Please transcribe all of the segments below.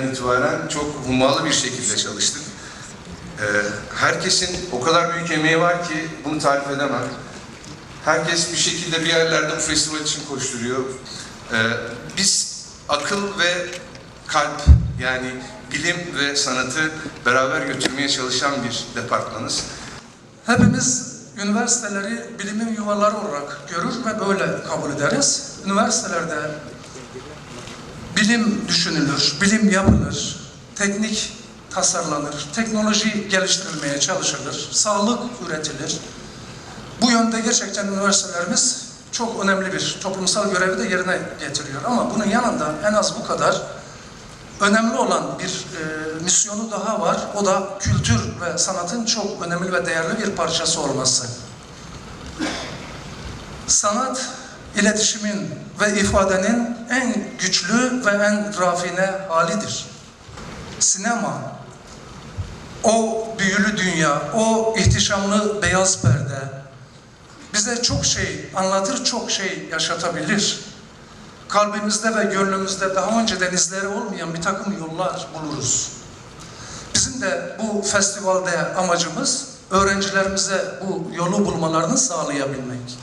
ayından itibaren çok hummalı bir şekilde çalıştık. Ee, herkesin o kadar büyük emeği var ki bunu tarif edemem. Herkes bir şekilde bir yerlerde bu festival için koşturuyor. Ee, biz akıl ve kalp yani bilim ve sanatı beraber götürmeye çalışan bir departmanız. Hepimiz üniversiteleri bilimin yuvaları olarak görür ve böyle kabul ederiz. Üniversitelerde bilim düşünülür, bilim yapılır, teknik tasarlanır, teknoloji geliştirilmeye çalışılır, sağlık üretilir. Bu yönde gerçekten üniversitelerimiz çok önemli bir toplumsal görevi de yerine getiriyor. Ama bunun yanında en az bu kadar önemli olan bir e, misyonu daha var. O da kültür ve sanatın çok önemli ve değerli bir parçası olması. Sanat, iletişimin ve ifadenin en güçlü ve en rafine halidir. Sinema, o büyülü dünya, o ihtişamlı beyaz perde bize çok şey anlatır, çok şey yaşatabilir kalbimizde ve gönlümüzde daha önceden izleri olmayan bir takım yollar buluruz. Bizim de bu festivalde amacımız öğrencilerimize bu yolu bulmalarını sağlayabilmek.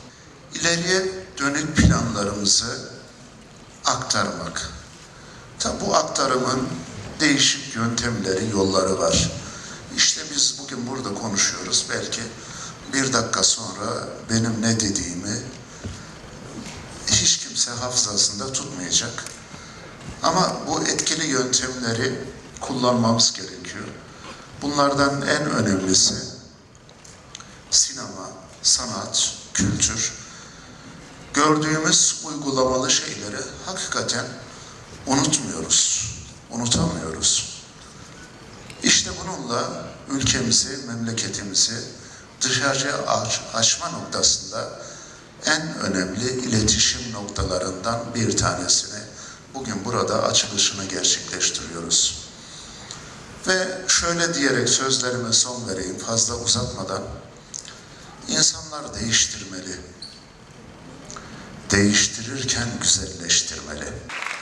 İleriye dönük planlarımızı aktarmak. Tabi bu aktarımın değişik yöntemleri, yolları var. İşte biz bugün burada konuşuyoruz. Belki bir dakika sonra benim ne dediğimi hiç kimse hafızasında tutmayacak. Ama bu etkili yöntemleri kullanmamız gerekiyor. Bunlardan en önemlisi sinema, sanat, kültür, gördüğümüz uygulamalı şeyleri hakikaten unutmuyoruz, unutamıyoruz. İşte bununla ülkemizi, memleketimizi dışarıya aç, açma noktasında en önemli iletişim noktalarından bir tanesini bugün burada açılışını gerçekleştiriyoruz. Ve şöyle diyerek sözlerime son vereyim fazla uzatmadan. İnsanlar değiştirmeli. Değiştirirken güzelleştirmeli.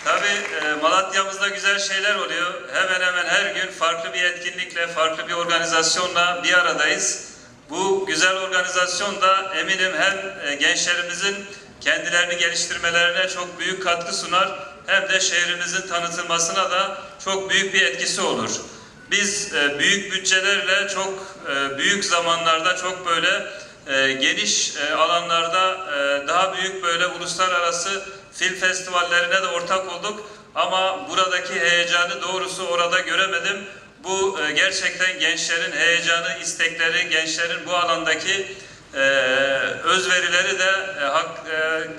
Tabii e, Malatya'mızda güzel şeyler oluyor. Hemen hemen her gün farklı bir etkinlikle, farklı bir organizasyonla bir aradayız. Bu güzel organizasyon da eminim hem e, gençlerimizin kendilerini geliştirmelerine çok büyük katkı sunar hem de şehrimizin tanıtılmasına da çok büyük bir etkisi olur. Biz e, büyük bütçelerle çok büyük zamanlarda çok böyle e, geniş e, alanlarda e, daha büyük böyle uluslararası film festivallerine de ortak olduk. Ama buradaki heyecanı doğrusu orada göremedim. Bu e, gerçekten gençlerin heyecanı, istekleri, gençlerin bu alandaki özverileri de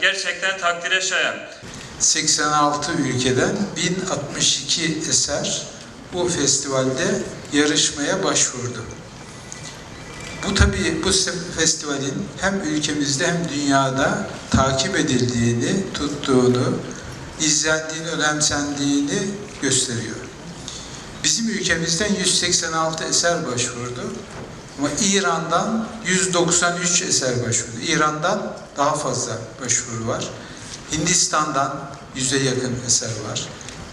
gerçekten takdire şayan. 86 ülkeden 1062 eser bu festivalde yarışmaya başvurdu. Bu tabii bu festivalin hem ülkemizde hem dünyada takip edildiğini, tuttuğunu, izlendiğini, önemsendiğini gösteriyor. Bizim ülkemizden 186 eser başvurdu. Ama İran'dan 193 eser başvurdu. İran'dan daha fazla başvuru var. Hindistan'dan yüze yakın eser var.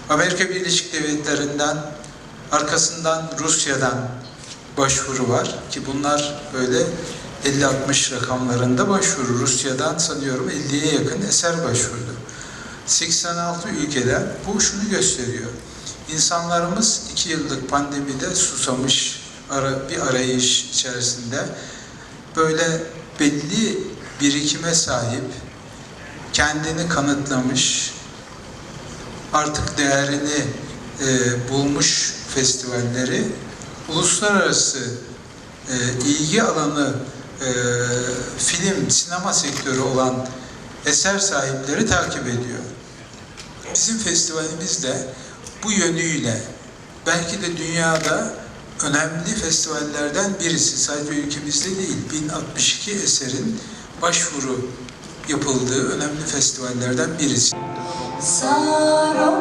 Amerika Birleşik Devletleri'nden, arkasından Rusya'dan başvuru var ki bunlar böyle 50-60 rakamlarında başvuru. Rusya'dan sanıyorum 50'ye yakın eser başvurdu. 86 ülkeden bu şunu gösteriyor. İnsanlarımız iki yıllık pandemide susamış ara, bir arayış içerisinde böyle belli birikime sahip, kendini kanıtlamış, artık değerini e, bulmuş festivalleri uluslararası e, ilgi alanı e, film, sinema sektörü olan eser sahipleri takip ediyor. Bizim festivalimiz de bu yönüyle belki de dünyada önemli festivallerden birisi. Sadece ülkemizde değil, 1062 eserin başvuru yapıldığı önemli festivallerden birisi. Saroma babo babo sa